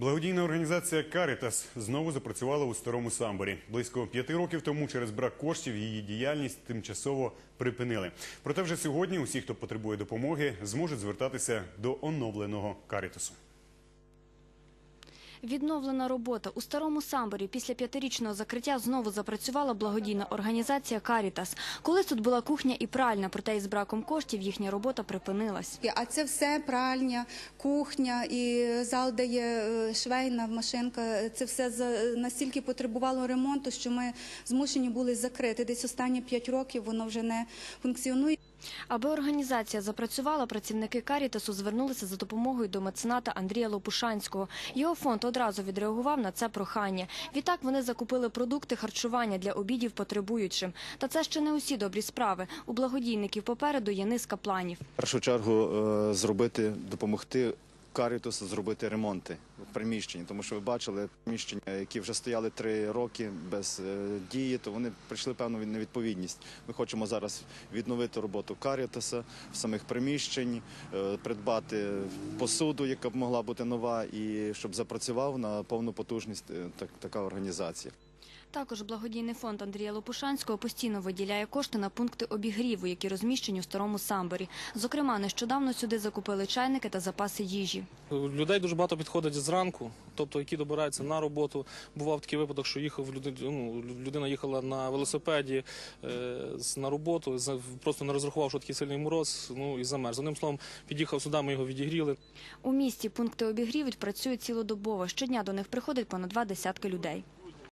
Благодійна організація Карітас знову запрацювала у старому самборі. Близько п'яти років тому через брак коштів її діяльність тимчасово припинили. Проте вже сьогодні усі, хто потребує допомоги, зможуть звертатися до оновленого Карітасу. Відновлена робота у старому самборі після п'ятирічного закриття знову запрацювала благодійна організація Карітас. Колись тут була кухня і пральня, проте із браком коштів їхня робота припинилась. А це все пральня, кухня і зал, де є е, швейна машинка. Це все настільки потребувало ремонту, що ми змушені були закрити. Десь останні п'ять років воно вже не функціонує. Аби організація запрацювала, працівники Карітасу звернулися за допомогою до мецената Андрія Лопушанського. Його фонд одразу відреагував на це прохання. Відтак вони закупили продукти харчування для обідів потребуючим. Та це ще не усі добрі справи. У благодійників попереду є низка планів. В першу чергу е, зробити, допомогти Карітусу зробити ремонти в приміщенні, тому що ви бачили приміщення, які вже стояли три роки без е, дії, то вони прийшли певну невідповідність. Ми хочемо зараз відновити роботу Карітуса в самих приміщень, е, придбати посуду, яка б могла бути нова, і щоб запрацював на повну потужність е, так- така організація. Також благодійний фонд Андрія Лопушанського постійно виділяє кошти на пункти обігріву, які розміщені у старому самборі. Зокрема, нещодавно сюди закупили чайники та запаси їжі. Людей дуже багато підходить зранку, тобто які добираються на роботу. Бував такий випадок, що їхав ну, людина їхала на велосипеді е, на роботу, просто не розрахував, що такий сильний мороз, ну і замерз. Одним словом, під'їхав сюди, ми його відігріли. У місті пункти обігріву працюють цілодобово. Щодня до них приходить понад два десятки людей.